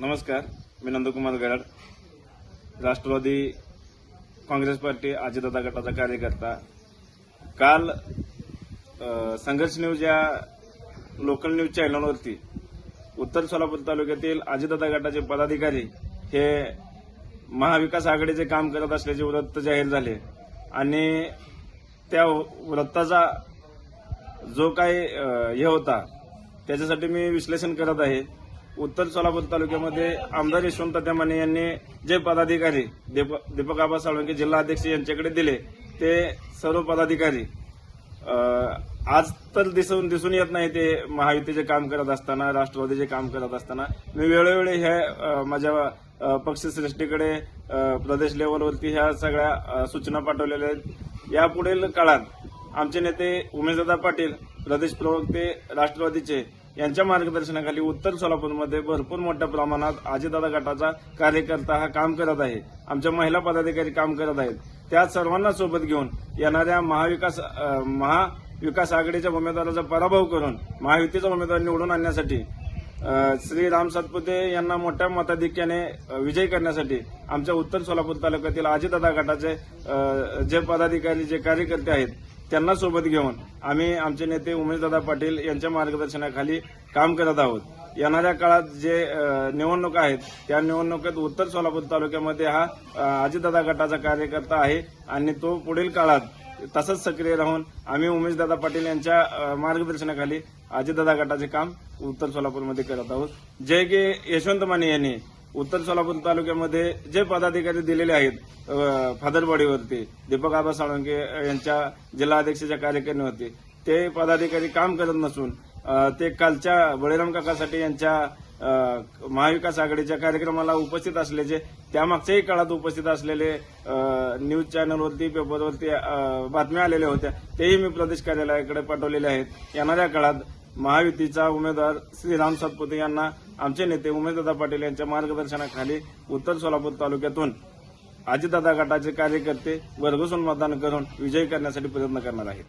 नमस्कार मी नंदकुमार गरड राष्ट्रवादी काँग्रेस पार्टी अजितदादा गटाचा कार्यकर्ता. काल संघर्ष न्यूज या लोकल न्यूज चॅनलवरती उत्तर सोलापूर तालुक्यातील अजितदादा गटाचे पदाधिकारी हे महाविकास आघाडीचे काम करत असल्याचे वृत्त जाहीर झाले. आणि त्या वृत्ताचा जो काही हे होता त्याच्यासाठी मी विश्लेषण करत आहे. उत्तर सोलापूर तालुक्यामध्ये आमदार यशवंत तात्या यांनी जे पदाधिकारी दीप- दीपक आबा साळुंके जिल्हाध्यक्ष यांच्याकडे दिले ते सर्व पदाधिकारी आज तर दिसून दिसून येत नाही ते महायुतीचे काम करत असताना राष्ट्रवादीचे काम करत असताना. मी वेळोवेळी हे माझ्या पक्षश्रेष्ठीकडे प्रदेश लेवलवरती ह्या सगळ्या सूचना पाठवलेल्या आहेत. यापुढील काळात आमचे नेते उमेशदादा पाटील प्रदेश प्रवक्ते राष्ट्रवादीचे यांच्या मार्गदर्शनाखाली उत्तर सोलापूरमध्ये भरपूर मोठ्या प्रमाणात आजीदादा गटाचा कार्यकर्ता हा काम करत आहे. आमच्या महिला पदाधिकारी काम करत आहेत. त्या सर्वांना सोबत घेऊन येणाऱ्या महाविकास महाविकास आघाडीच्या उमेदवाराचा पराभव करून महायुतीचा उमेदवार निवडून आणण्यासाठी श्री राम सातपुते यांना मोठ्या मताधिक्याने विजयी करण्यासाठी आमच्या उत्तर सोलापूर तालुक्यातील आजीदादा गटाचे जे पदाधिकारी जे कार्यकर्ते आहेत त्यांना सोबत घेऊन आम्ही आमचे नेते उमेशदादा पाटील यांच्या मार्गदर्शनाखाली काम करत आहोत. येणाऱ्या काळात जे निवडणुका आहेत त्या निवडणुकीत उत्तर सोलापूर तालुक्यामध्ये हा अजितदादा गटाचा कार्यकर्ता आहे आणि तो पुढील काळात तसंच सक्रिय राहून आम्ही उमेशदादा पाटील यांच्या मार्गदर्शनाखाली अजितदादा गटाचे काम उत्तर सोलापूरमध्ये करत आहोत. जे की यशवंत माने यांनी उत्तर सोलापूर तालुक्यामध्ये जे पदाधिकारी दिलेले आहेत फादरवाडीवरती दीपक आबा साळुंके यांच्या जिल्हा अध्यक्षाच्या कार्यकारिणीवरती ते पदाधिकारी काम करत नसून ते कालच्या बळीराम काकासाठी यांच्या महाविकास आघाडीच्या कार्यक्रमाला उपस्थित असल्याचे त्यामागच्याही काळात उपस्थित असलेले न्यूज चॅनलवरती पेपरवरती बातम्या आलेल्या होत्या तेही मी प्रदेश कार्यालयाकडे पाठवलेले आहेत. येणाऱ्या काळात महायुतीचा उमेदवार श्रीराम सातपुते यांना आमचे नेते उमेशदादा पाटील यांच्या मार्गदर्शनाखाली उत्तर सोलापूर तालुक्यातून अजितदादा गटाचे कार्यकर्ते वर्गसून मतदान करून विजयी करण्यासाठी प्रयत्न करणार आहेत.